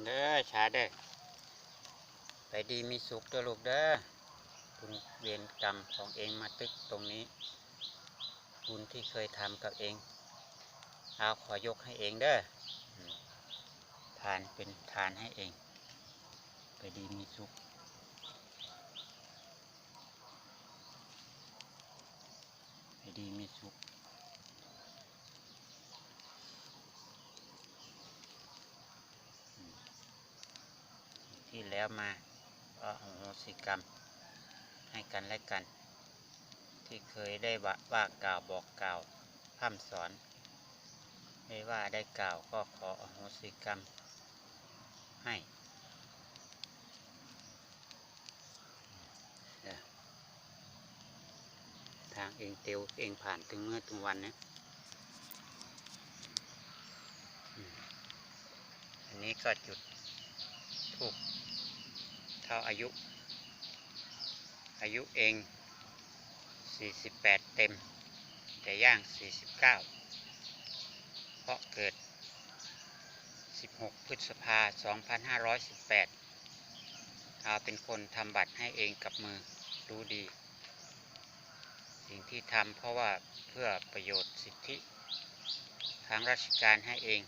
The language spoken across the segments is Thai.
เด้อชาเด้อไปดีมีสุขเด้อลูกเด้อบุญเวรกรรมของเองมาตึกตรงนี้ บุญที่เคยทำกับเอง เอาขอยกให้เองเด้อทานเป็นทานให้เอง ไปดีมีสุขไปดีมีสุข แล้วมาก็อโหสิกรรม ให้กันและกัน ที่เคยได้ว่าว่ากล่าวบอกกล่าวพร่ำสอน ไม่ว่าได้กล่าวก็ขออโหสิกรรม ให้ทางเองเตียวเองผ่านถึงเมื่อถึงวันนี้อันนี้ก็จุดถูก เท่าอายุ อายุเอง 48 เต็ม แต่ย่าง 49 เพราะเกิด 16 พฤษภา 2518เอาเป็นคนทำบัตรให้เองกับมือรู้ดี สิ่งที่ทำเพราะว่าเพื่อประโยชน์สิทธิทางราชการให้เอง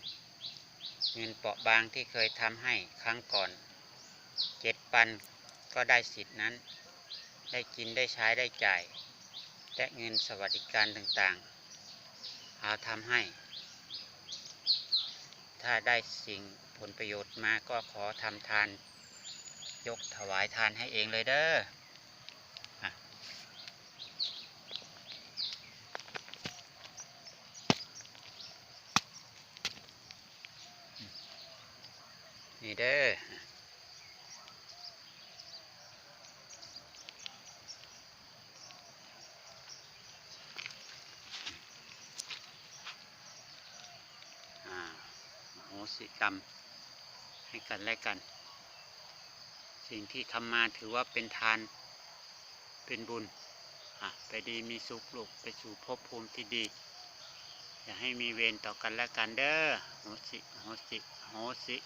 เงินเปราะบางที่เคยทำให้ครั้งก่อน เจ็ดปันก็ได้สิทธินั้น ได้กินได้ใช้ได้จ่าย และเงินสวัสดิการต่างๆ เอาทำให้ ถ้าได้สิ่งผลประโยชน์มาก็ขอทำทาน ยกถวายทานให้เองเลยเด้อนี่เด้อ อ่าอโห สิกรรม ให้กันและกัน สิ่งที่ทำมาถือว่าเป็นทานเป็นบุญอะไปดีมีสุขลูกไปสู่ภพภูมิที่ดี อย่าให้มีเวรต่อกันและกันเด้อโหสิโหสิโหสิ